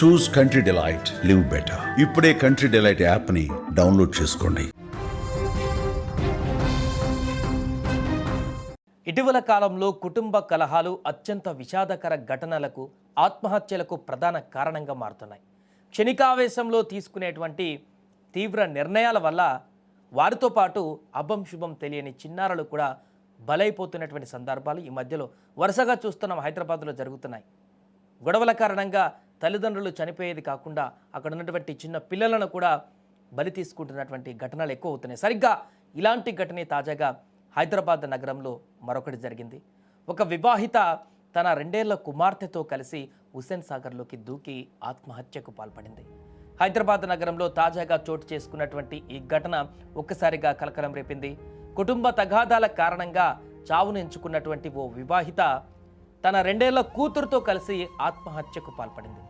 Choose country delight live better ఇప్పుడే country delight యాప్ని download చేసుకోండి. ఇటీవల కాలంలో కుటుంబ కలహాలు అత్యంత విషాదకర ఘటనలకు ఆత్మహత్యలకు ప్రధాన కారణంగా మారుతున్నాయి. క్షణికావేశంలో తీసుకునేటువంటి తీవ్ర నిర్ణయాల వల్ల వారితో పాటు అభం శుభం తెలియని చిన్నారులు కూడా బలైపోతున్నటువంటి సందర్భాలు ఈ మధ్యలో వరుసగా చూస్తున్నాం హైదరాబాద్లో జరుగుతున్నాయి. గొడవల కారణంగా తల్లిదండ్రులు చనిపోయేది కాకుండా అక్కడ ఉన్నటువంటి చిన్న పిల్లలను కూడా బలి తీసుకుంటున్నటువంటి ఘటనలు ఎక్కువ అవుతున్నాయి. సరిగ్గా ఇలాంటి ఘటనే తాజాగా హైదరాబాద్ నగరంలో మరొకటి జరిగింది. ఒక వివాహిత తన రెండేళ్ళ కుమార్తెతో కలిసి హుస్సేన్ సాగర్లోకి దూకి ఆత్మహత్యకు పాల్పడింది. హైదరాబాద్ నగరంలో తాజాగా చోటు చేసుకున్నటువంటి ఈ ఘటన ఒక్కసారిగా కలకలం రేపింది. కుటుంబ తగాదాల కారణంగా చావును ఎంచుకున్నటువంటి ఓ వివాహిత తన రెండేళ్ళ కూతురుతో కలిసి ఆత్మహత్యకు పాల్పడింది.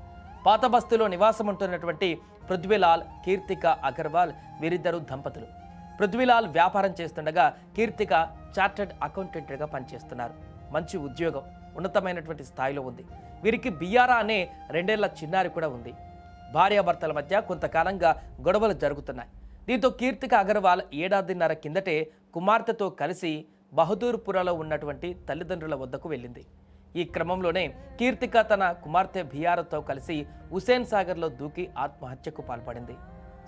పాత బస్తీలో నివాసం ఉంటున్నటువంటి పృథ్వీలాల్ కీర్తిక అగర్వాల్ వీరిద్దరు దంపతులు. పృథ్వీలాల్ వ్యాపారం చేస్తుండగా కీర్తిక చార్టర్డ్ అకౌంటెంట్గా పనిచేస్తున్నారు. మంచి ఉద్యోగం ఉన్నతమైనటువంటి స్థాయిలో ఉంది. వీరికి బియారా అనే రెండేళ్ళ చిన్నారి కూడా ఉంది. భార్యాభర్తల మధ్య కొంతకాలంగా గొడవలు జరుగుతున్నాయి. దీంతో కీర్తిక అగర్వాల్ ఏడాదిన్నర కిందటే కుమార్తెతో కలిసి బహదూర్పురలో ఉన్నటువంటి తల్లిదండ్రుల వద్దకు వెళ్ళింది. ఈ క్రమంలోనే కీర్తిక తన కుమార్తె బియారతో కలిసి హుసేన్ సాగర్లో దూకి ఆత్మహత్యకు పాల్పడింది.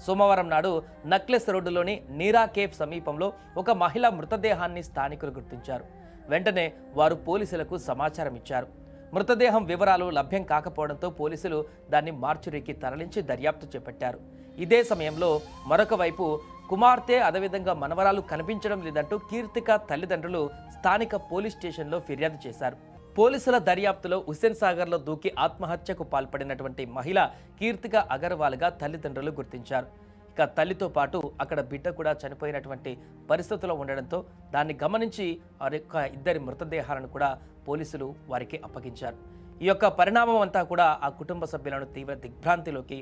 సోమవారం నాడు నక్లెస్ రోడ్డులోని నీరా కేఫ్ సమీపంలో ఒక మహిళ మృతదేహాన్ని స్థానికులు గుర్తించారు. వెంటనే వారు పోలీసులకు సమాచారం ఇచ్చారు. మృతదేహం వివరాలు లభ్యం కాకపోవడంతో పోలీసులు దాన్ని మార్చురీకి తరలించి దర్యాప్తు చేపట్టారు. ఇదే సమయంలో మరొక వైపు కుమార్తె అదేవిధంగా మనవరాలు కనిపించడం లేదంటూ కీర్తిక తల్లిదండ్రులు స్థానిక పోలీస్ స్టేషన్లో ఫిర్యాదు చేశారు. పోలీసుల దర్యాప్తులో హుస్సేన్ సాగర్లో దూకి ఆత్మహత్యకు పాల్పడినటువంటి మహిళ కీర్తిక అగర్వాల్గా తల్లిదండ్రులు గుర్తించారు. ఇక తల్లితో పాటు అక్కడ బిడ్డ కూడా చనిపోయినటువంటి పరిస్థితుల్లో ఉండడంతో దాన్ని గమనించి వారి యొక్క ఇద్దరి మృతదేహాలను కూడా పోలీసులు వారికి అప్పగించారు. ఈ యొక్క పరిణామం అంతా కూడా ఆ కుటుంబ సభ్యులను తీవ్ర దిగ్భ్రాంతిలోకి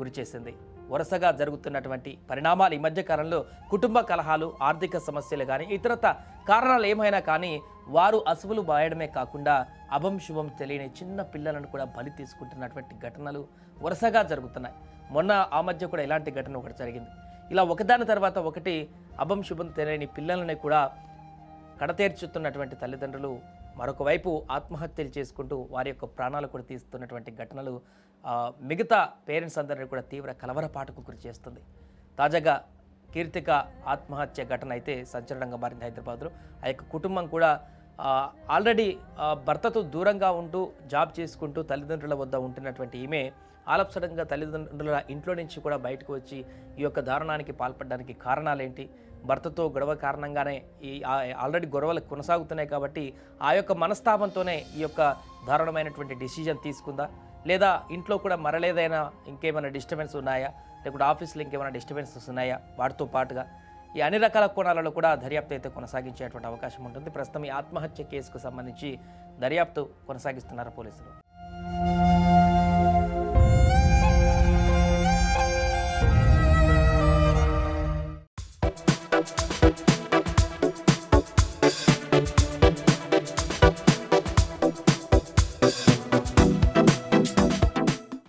గురిచేసింది. వరుసగా జరుగుతున్నటువంటి పరిణామాలు ఈ మధ్య కాలంలో కుటుంబ కలహాలు ఆర్థిక సమస్యలు కానీ ఇతరత కారణాలు ఏమైనా కానీ వారు అసువులు బాయడమే కాకుండా అభం శుభం తెలియని చిన్న పిల్లలను కూడా బలి తీసుకుంటున్నటువంటి ఘటనలు వరుసగా జరుగుతున్నాయి. మొన్న ఆ మధ్య కూడా ఇలాంటి ఘటన ఒకటి జరిగింది. ఇలా ఒకదాని తర్వాత ఒకటి అభం శుభం తెలియని పిల్లలని కూడా కడతేర్చుతున్నటువంటి తల్లిదండ్రులు మరొకవైపు ఆత్మహత్యలు చేసుకుంటూ వారి యొక్క ప్రాణాలు కూడా తీస్తున్నటువంటి ఘటనలు మిగతా పేరెంట్స్ అందరినీ కూడా తీవ్ర కలవరపాటుకు గురి చేస్తుంది. తాజాగా కీర్తిక ఆత్మహత్య ఘటన అయితే సంచలనంగా మారింది హైదరాబాద్లో. ఆ యొక్క కుటుంబం కూడా ఆల్రెడీ భర్తతో దూరంగా ఉంటూ జాబ్ చేసుకుంటూ తల్లిదండ్రుల వద్ద ఉంటున్నటువంటి ఈమె ఆలప్సడంగా తల్లిదండ్రుల ఇంట్లో నుంచి కూడా బయటకు వచ్చి ఈ యొక్క దారుణానికి పాల్పడడానికి కారణాలేంటి? భర్తతో గొడవ కారణంగానే ఈ ఆల్రెడీ గొడవలు కొనసాగుతున్నాయి కాబట్టి ఆ యొక్క మనస్తాపంతోనే ఈ యొక్క దారుణమైనటువంటి డిసిజన్ తీసుకుందా? లేదా ఇంట్లో కూడా మరలేదైనా ఇంకేమైనా డిస్టర్బెన్స్ ఉన్నాయా? లేకుంటే ఆఫీస్లో ఇంకేమైనా డిస్టర్బెన్సెస్ ఉన్నాయా? వాటితో పాటుగా ఈ అన్ని రకాల కోణాలలో కూడా దర్యాప్తు అయితే కొనసాగించేటువంటి అవకాశం ఉంటుంది. ప్రస్తుతం ఈ ఆత్మహత్య కేసుకు సంబంధించి దర్యాప్తు కొనసాగిస్తున్నారు పోలీసులు.